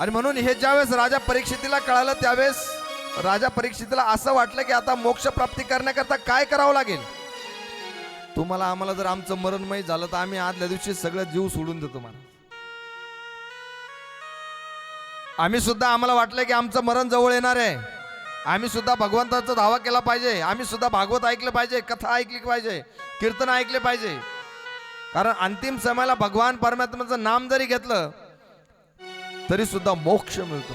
आणि म्हणून हे ज्यावेळेस राजा परीक्षितीला कळालं त्यावेळेस राजा परीक्षितीला असं वाटलं की आता मोक्ष प्राप्ती करण्याकरता काय करावं लागेल? तुम्हाला आम्हाला जर आमचं मरणमय झालं तर आम्ही आदल्या दिवशी सगळं जीव सोडून देतो मला. आम्ही सुद्धा आम्हाला वाटलं की आमचं मरण जवळ येणार आहे. आम्ही सुद्धा भगवंताचा धावा केला पाहिजे. आम्ही सुद्धा भागवत ऐकलं पाहिजे कथा ऐकली पाहिजे कीर्तन ऐकले पाहिजे. कारण अंतिम समयाला भगवान परमात्म्याचं नाम जरी घेतलं तरी सुद्धा मोक्ष मिळतो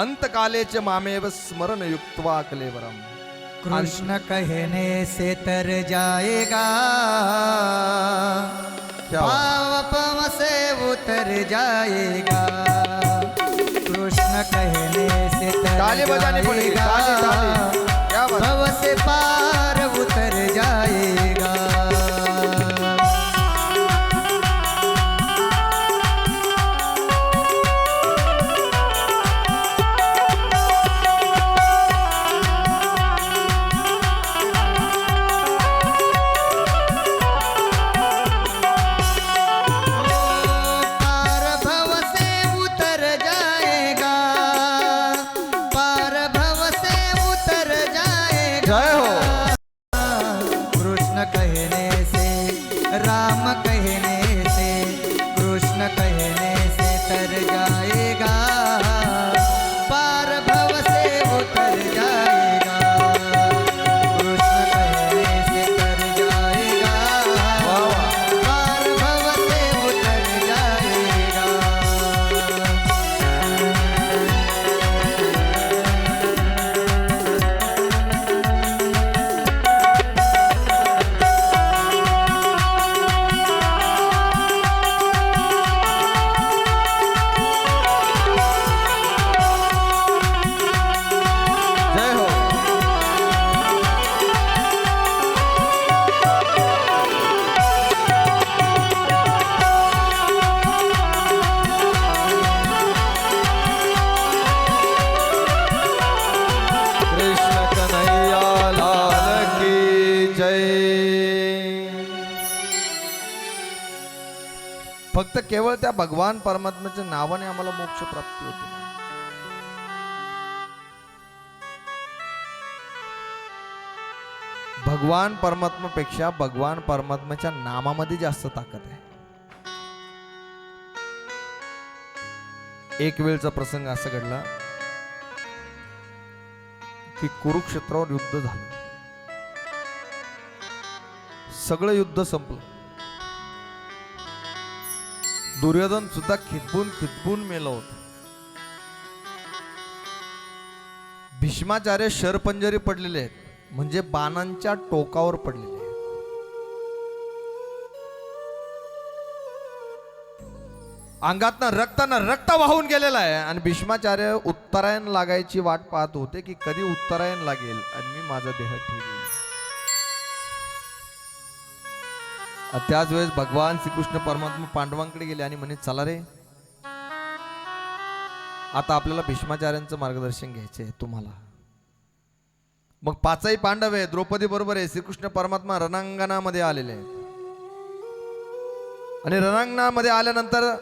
अंतकालेचे मामेव स्मरण युक्तवा कलेवरम. कृष्ण कहने से तर जाएगा? पावपम से उतर जाएगा कृष्ण कहने से तर ताली बजानी पड़ेगी? भव से पार उतर जाएगा जय. फक्त केवळ त्या भगवान परमात्म्याच्या नावाने आम्हाला मोक्ष प्राप्ती होते. भगवान परमात्मापेक्षा भगवान परमात्म्याच्या नामामध्ये जास्त ताकद आहे. एक वेळचा प्रसंग असा घडला की कुरुक्षेत्रावर युद्ध झालं. सगळं युद्ध संपलं. दुर्योधन सुद्धा खितबून खितबून मेलं होत. भीष्माचार्य शरपंजरी पडलेले आहेत म्हणजे बाणांच्या टोकावर पडलेले आहेत. अंगातनं रक्तानं रक्त वाहून गेलेलं आहे आणि भीष्माचार्य उत्तरायण लागायची वाट पाहत होते की कधी उत्तरायण लागेल आणि मी माझा देह ठेवेल त्याच वेळेस भगवान श्रीकृष्ण परमात्मा पांडवांकडे गेले आणि म्हणे चला रे. आता आपल्याला भीष्माचार्यांचं मार्गदर्शन घ्यायचं आहे तुम्हाला. मग पाचही पांडव आहे द्रौपदी बरोबर आहे श्रीकृष्ण परमात्मा रणांगणामध्ये आलेले आहेत. आणि रणांगणामध्ये आल्यानंतर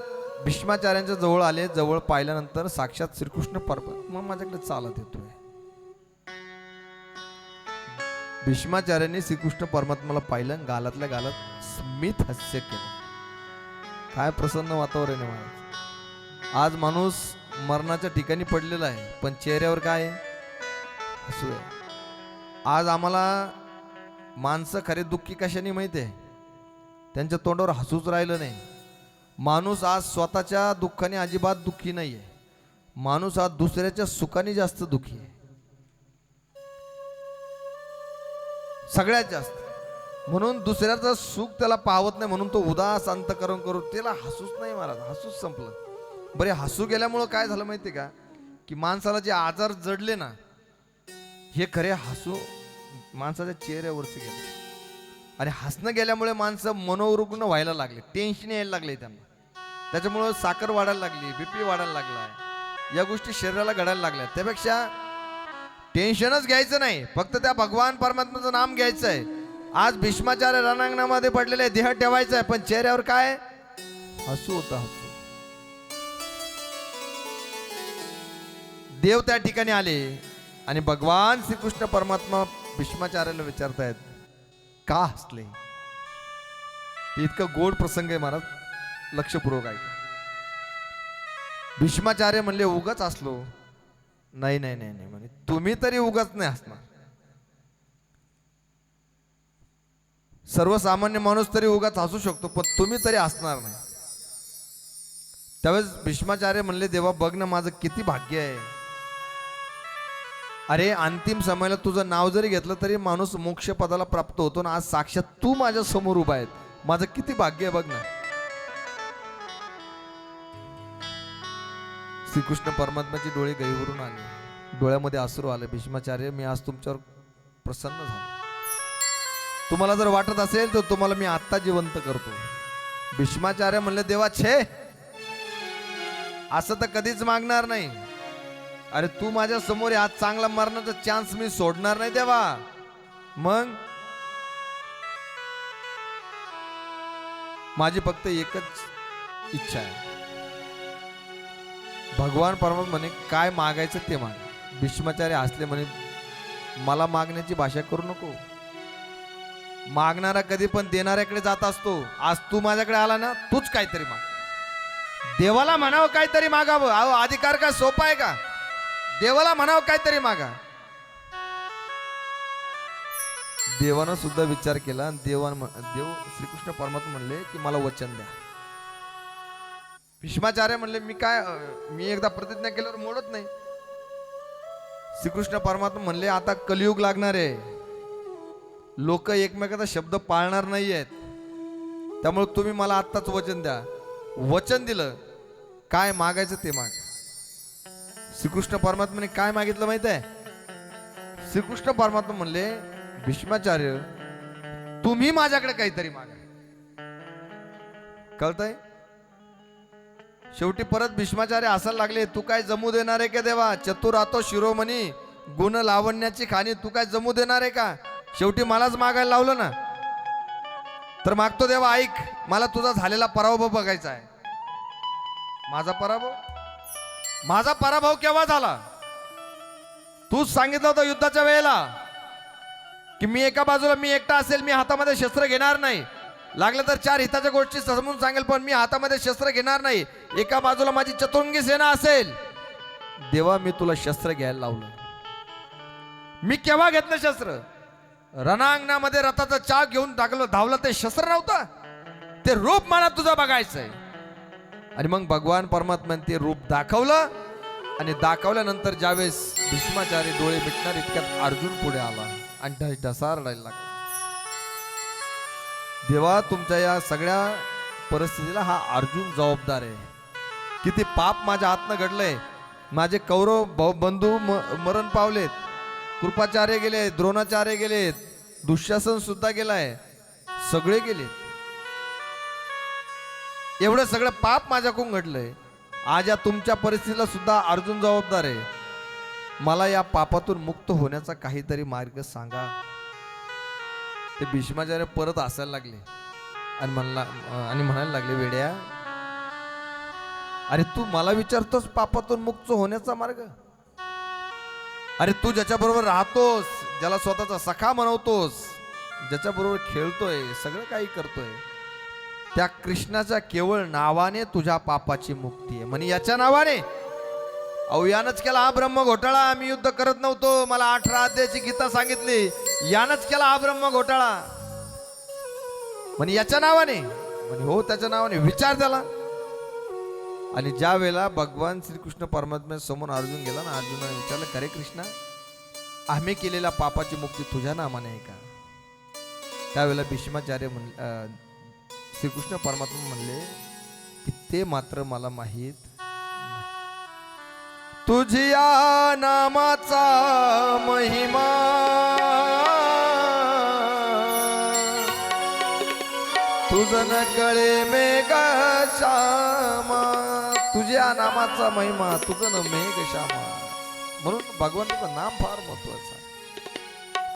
भीष्माचार्यांच्या जवळ आले जवळ पाहिल्यानंतर साक्षात श्रीकृष्ण परमात्मा माझ्याकडे चालत येतोय. भीष्माचार्यांनी श्रीकृष्ण परमात्माला पाहिलं आणि गालातल्या गालात स्मित हास्य केलं. काय प्रसन्न वातावरण आहे महाराज आज माणूस मरणाच्या ठिकाणी पडलेला आहे पण चेहऱ्यावर काय हसू आहे आज आम्हाला माणसं खरे दुःखी कशाने माहिती आहे? त्यांच्या तोंडावर हसूच राहिलं नाही. माणूस आज स्वतःच्या दुःखाने अजिबात दुःखी नाही आहे माणूस आज दुसऱ्याच्या सुखाने जास्त दुःखी आहे. सगळ्यात जास्त. म्हणून दुसऱ्याचं सुख त्याला पावत नाही म्हणून तो उदास अंतकरण करून त्याला हसूच नाही महाराज हसूच संपलं. बरे हसू गेल्यामुळं काय झालं माहिती का? की माणसाला जे आजार जडले ना हे खरे हसू माणसाच्या चेहऱ्यावरचे गेले. आणि हसणं गेल्यामुळे माणसं मनोरुग्ण व्हायला लागले टेन्शन यायला लागले त्यांना. त्याच्यामुळं साखर वाढायला लागली बीपी वाढायला लागला. या गोष्टी शरीराला घडायला लागल्या. त्यापेक्षा टेन्शनच घ्यायचं नाही. फक्त त्या भगवान परमात्म्याचं नाम घ्यायचं आहे आज भीष्माचार्य रणांगणामध्ये पडलेले देह ठेवायचं आहे पण चेहऱ्यावर काय? हसू होता हसू देव त्या ठिकाणी आले आणि भगवान श्रीकृष्ण परमात्मा भीष्माचार्याला विचारतायत का हसले? ते इतकं गोड प्रसंग आहे महाराज लक्षपूर्वक ऐका. भीष्माचार्य म्हणले उगाच असलो नाही नाही नाही नाही म्हणे. तुम्ही तरी उगाच नाही हसणार. सर्वसामान्य माणूस तरी उगाच हसू शकतो पण तुम्ही तरी हसणार नाही. त्यावेळेस भीष्माचार्य म्हणले देवा बघ ना माझं किती भाग्य आहे. अरे अंतिम समयाला तुझं नाव जरी घेतलं तरी माणूस मोक्ष पदाला प्राप्त होतो ना आज साक्षात तू माझ्यासमोर उभा आहेत माझं किती भाग्य आहे बघ ना. श्रीकृष्ण परमात्माची डोळे गहीवरून आले. डोळ्यामध्ये आसरू आले. भीष्माचार्य मी आज तुमच्यावर प्रसन्न झालो. तुम्हाला जर वाटत असेल तर तुम्हाला मी आत्ता जिवंत करतो. भीष्माचार्य म्हणले देवा छे. असं तर कधीच मागणार नाही. अरे तू माझ्यासमोर आज चांगला मरण्याचा चान्स मी सोडणार नाही देवा. मग? माझी फक्त एकच इच्छा आहे. भगवान परमात्मा म्हणे काय मागायचं ते माग. भीष्माचार्य असले म्हणे मला मागण्याची भाषा करू नको. मागणारा कधी पण देणाऱ्याकडे जात असतो. आज तू माझ्याकडे आला ना तूच काहीतरी माग. देवाला म्हणावं काहीतरी मागावं. अहो अधिकार का सोपा आहे का? देवाला म्हणावं काहीतरी मागा. देवानं सुद्धा विचार केला आणि देवान देव श्रीकृष्ण परमात्मा म्हणले की मला वचन द्या. भीष्माचार्य म्हणले मी काय मी एकदा प्रतिज्ञा केल्यावर मोडत नाही. श्रीकृष्ण परमात्मा म्हणले आता कलियुग लागणार आहे. लोक एकमेकाचा शब्द पाळणार नाही आहेत त्यामुळे तुम्ही मला आत्ताच वचन द्या. वचन दिलं काय मागायचं ते माग. श्रीकृष्ण परमात्माने काय मागितलं माहीत आहे? श्रीकृष्ण परमात्मा म्हणले भीष्माचार्य तुम्ही माझ्याकडे काहीतरी मागा. कळतंय? शेवटी परत भीष्माचार्य असायला लागले तू काय जमू देणार आहे का देवा? चतुर आतो शिरोमणी गुण लावण्याची खाणी तू काय जमू देणार आहे का? शेवटी मलाच मागायला लावलं ना. तर मागतो देवा ऐक मला तुझा झालेला पराभव बघायचा आहे. माझा पराभव? माझा पराभव केव्हा झाला? तूच सांगितलं होतं युद्धाच्या वेळेला की मी एका बाजूला मी एकटा असेल मी हातामध्ये शस्त्र घेणार नाही. लागलं तर चार हिताच्या गोष्टी समजून सांगेल पण मी हातामध्ये शस्त्र घेणार नाही. एका बाजूला माझी चतुरंगी सेना असेल. देवा मी तुला शस्त्र घ्यायला लावलं. मी केव्हा घेतलं शस्त्र? रणांगणामध्ये रथाचा चाक घेऊन टाकलं धावलं ते शस्त्र नव्हतं. ते रूप मला तुझं बघायचंय. आणि मग भगवान परमात्म्याने ते रूप दाखवलं. आणि दाखवल्यानंतर ज्यावेळेस भीष्माचार्य डोळे मिटणार इतक्यात अर्जुन पुढे आला. आणि ढस ढसार लागला. देवा तुमच्या या सगळ्या परिस्थितीला हा अर्जुन जबाबदार आहे. किती पाप माझ्या हातनं घडलंय. माझे कौरव बंधू म- मरण पावलेत. कृपाचार्य गेले द्रोणाचार्य गेलेत दुःशासन सुद्धा गेलाय सगळे गेले एवढं सगळं पाप माझ्याकडून घडलंय. आज या तुमच्या परिस्थितीला सुद्धा अर्जुन जबाबदार आहे. मला या पापातून मुक्त होण्याचा काहीतरी मार्ग सांगा. ते भीष्माचार्य परत असायला लागले. आणि म्हणला आणि म्हणायला लागले वेड्या अरे तू मला विचारतोस पापातून मुक्त होण्याचा मार्ग? अरे तू ज्याच्या बरोबर राहतोस ज्याला स्वतःचा सखा म्हणवतोस ज्याच्या बरोबर खेळतोय सगळं काही करतोय त्या कृष्णाच्या केवळ नावाने तुझ्या पापाची मुक्ती आहे. म्हणे याच्या नावाने? अहो यानच केला हा ब्रह्म घोटाळा. आम्ही युद्ध करत नव्हतो. मला अठरा अध्यायाची गीता सांगितली. यानच केला हा ब्रह्म घोटाळा. म्हणे याच्या नावाने? म्हणे हो त्याच्या नावाने. विचार त्याला. आणि ज्या वेळेला भगवान श्रीकृष्ण परमात्म्या समोर अर्जुन गेला ना अर्जुनाने विचारलं खरे कृष्णा आम्ही केलेल्या पापाची मुक्ती तुझ्या नामाने आहे का? त्यावेळेला भीष्माचार्य म्हण श्रीकृष्ण परमात्मा म्हणले की ते मात्र मला माहीत तुझ्या नामाचा महिमा तुझ न कळे मेघ श्यामा तुझ्या नामाचा महिमा तुझं न मेघ श्यामा म्हणून भगवंताचं नाम फार महत्वाचं आहे.